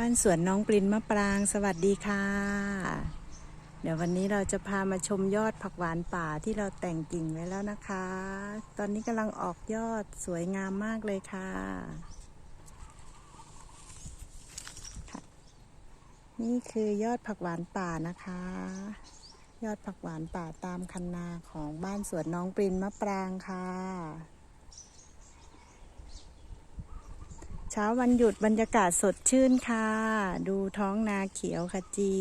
บ้านสวนน้องปรินมะปราง สวัสดีค่ะ เดี๋ยววันนี้เราจะพามาชมยอดผักหวานป่าที่เราแต่งกิ่งไว้แล้วนะคะ ตอนนี้กำลังออกยอดสวยงามมากเลยค่ะ นี่คือยอดผักหวานป่านะคะ ยอดผักหวานป่าตามคันนาของบ้านสวนน้องปรินมะปรางค่ะ เช้าวันหยุดบรรยากาศสดชื่นค่ะ ดูท้องนาเขียวขจี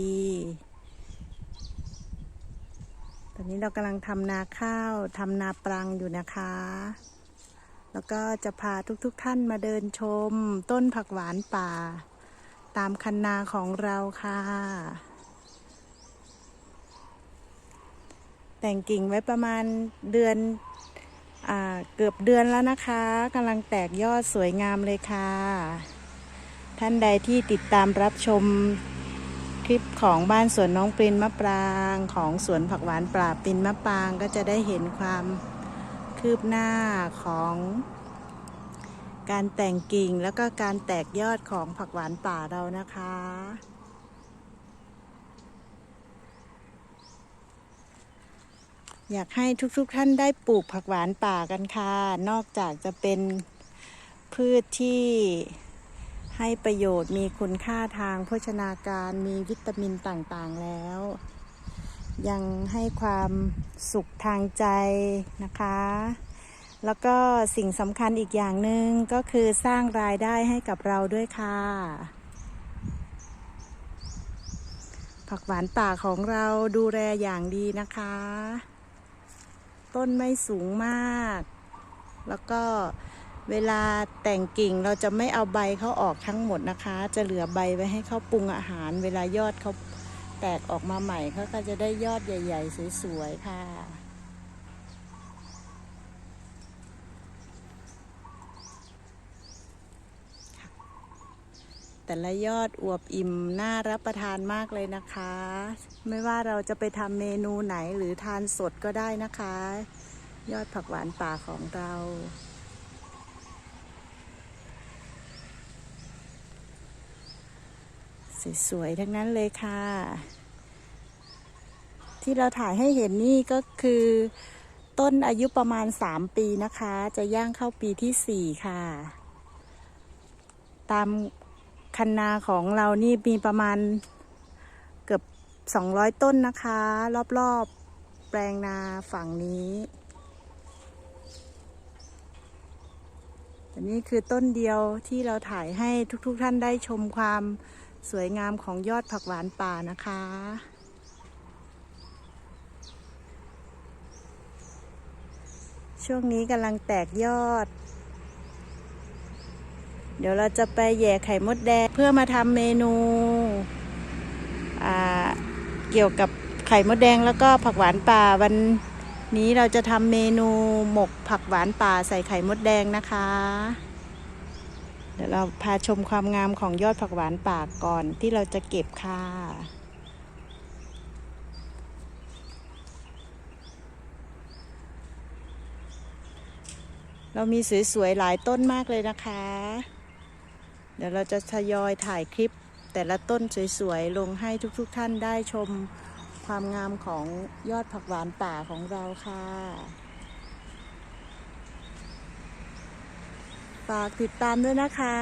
ตอนนี้เรากำลังทำนาข้าวทำนาปรังอยู่นะคะ แล้วก็จะพาทุกๆทท่านมาเดินชม ต้นผักหวานป่า ตามคันนาของเราค่ะ แต่งกิ่งไว้ประมาณเดือน เกือบเดือนแล้วนะคะกำลังแตกยอดสวยงามเลยค่ะ ท่านใดที่ติดตามรับชมคลิปของบ้านสวนน้องปรินมะปรางของสวนผักหวานปลาปรินมะปรางก็จะได้เห็นความคืบหน้าของ การแต่งกิ่งแล้วก็การแตกยอดของผักหวานป่าเรานะคะ อยากให้ทุกๆทท่านได้ปลูกผักหวานป่ากันค่ะ นอกจากจะเป็นพืชที่ให้ประโยชน์มีคุณค่าทางโภชนาการมีวิตามินต่างๆแล้ว ยังให้ความสุขทางใจนะคะ แล้วก็สิ่งสำคัญอีกอย่างหนึ่งก็คือสร้างรายได้ให้กับเราด้วยค่ะ ผักหวานป่าของเราดูแลอย่างดีนะคะ ต้นไม่สูงมาก แล้วก็เวลาแต่งกิ่งเราจะไม่เอาใบเขาออกทั้งหมดนะคะ จะเหลือใบไว้ให้เขาปรุงอาหาร เวลายอดเขาแตกออกมาใหม่เขาก็จะได้ยอดใหญ่ ๆ สวยๆค่ะ แต่ละยอดอวบอิ่มน่ารับประทานมากเลยนะคะ ไม่ว่าเราจะไปทำเมนูไหนหรือทานสดก็ได้นะคะ ยอดผักหวานป่าของเราสวยๆทั้งนั้นเลยค่ะ ที่เราถ่ายให้เห็นนี่ก็คือ ต้นอายุประมาณ 3 ปีนะคะ จะย่างเข้าปีที่ 4 ค่ะ ตาม คันนาของเรานี่มีประมาณเกือบ 200 ต้นนะคะ รอบๆ แปลงนาฝั่งนี้อันนี้คือต้นเดียวที่เราถ่ายให้ทุกๆทท่านได้ชมความสวยงามของยอดผักหวานป่านะคะ ช่วงนี้กำลังแตกยอด เดี๋ยวเราจะไปแย่ไข่มดแดงเพื่อมาทำเมนูเกี่ยวกับไข่มดแดงแล้วก็ผักหวานป่าวันนี้เราจะทำเมนูหมกผักหวานป่าใส่ไข่มดแดงนะคะ เดี๋ยวเราพาชมความงามของยอดผักหวานป่าก่อนที่เราจะเก็บค่ะเรามีสวยๆหลายต้นมากเลยนะคะ ดี๋ยวเราจะทยอยถ่ายคลิป แต่ละต้นสวยๆ ลงให้ทุกๆทท่านได้ชมความงามของยอดผักหวานป่าของเราค่ะ ฝากติดตามด้วยนะคะ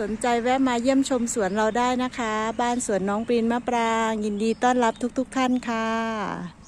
สนใจแวะมาเยี่ยมชมสวนเราได้นะคะ บ้านสวนน้องปรีนมะปราง ยินดีต้อนรับทุกๆทท่านค่ะ